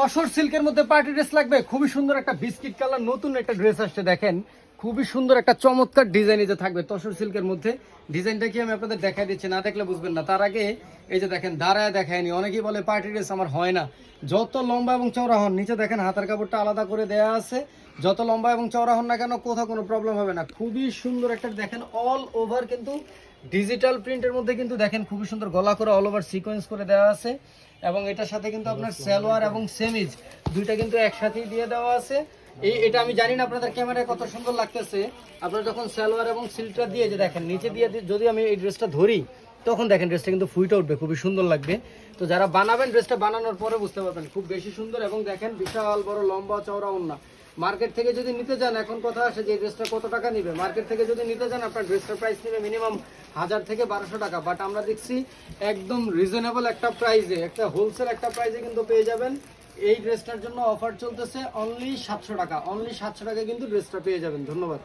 তসর সিল্কের মধ্যে party dress লাগবে। খুবই সুন্দর একটা বিস্কিট কালার, নতুন একটা ড্রেস আসছে, দেখেন। খুবই সুন্দর একটা চমৎকার ডিজাইন যে থাকবে তসর সিল্কের মধ্যে। ডিজাইনটা কি আমি আপনাদের দেখাই দিচ্ছি, না দেখলে বুঝবেন না। তার আগে এই যে দেখেন, দাঁড়ায় দেখায়নি। অনেকেই বলে পার্টি ড্রেস আমার হয় না। যত লম্বা এবং চওড়া হন, নিচে দেখেন হাতার কাপড়টা আলাদা করে দেয়া আছে। যত লম্বা এবং চওড়া হন না কেন, কোথাও কোনো প্রবলেম হবে না। খুবই সুন্দর একটা, দেখেন অল ওভার কিন্তু ডিজিটাল প্রিন্টের মধ্যে কিন্তু দেখেন খুবই সুন্দর গলা করে অল ওভার সিকোয়েন্স করে দেওয়া আছে এবং এটার সাথে কিন্তু আপনার সালোয়ার এবং সেমিজ দুইটা কিন্তু একসাথেই দিয়ে দেওয়া আছে। এই এটা আমি জানি না আপনাদের ক্যামেরায় কত সুন্দর লাগতেছে। আপনারা যখন সালোয়ার এবং সিলটা দিয়ে যে দেখেন নিচে দিয়ে যদি আমি এই ড্রেসটা ধরি তখন দেখেন ড্রেসটা কিন্তু ফুইটে উঠবে খুবই সুন্দর লাগবে। তো যারা বানাবেন ড্রেসটা বানানোর পরে বুঝতে পারবেন খুব বেশি সুন্দর এবং দেখেন বিশাল বড় লম্বা চওড়া ওন্না মার্কেট থেকে যদি নিতে যান, এখন কথা আসে যে ড্রেসটা কত টাকা নিবে? মার্কেট থেকে যদি নিতে যান, আপনার ড্রেসটার প্রাইস নেবে মিনিমাম হাজার থেকে বারোশো টাকা। বাট আমরা দেখছি একদম রিজনেবল একটা প্রাইসে একটা হোলসেল একটা প্রাইসে কিন্তু পেয়ে যাবেন। এই ড্রেসটার জন্য অফার চলতেছে অনলি সাতশো টাকা। অনলি সাতশো টাকা কিন্তু ড্রেসটা পেয়ে যাবেন। ধন্যবাদ।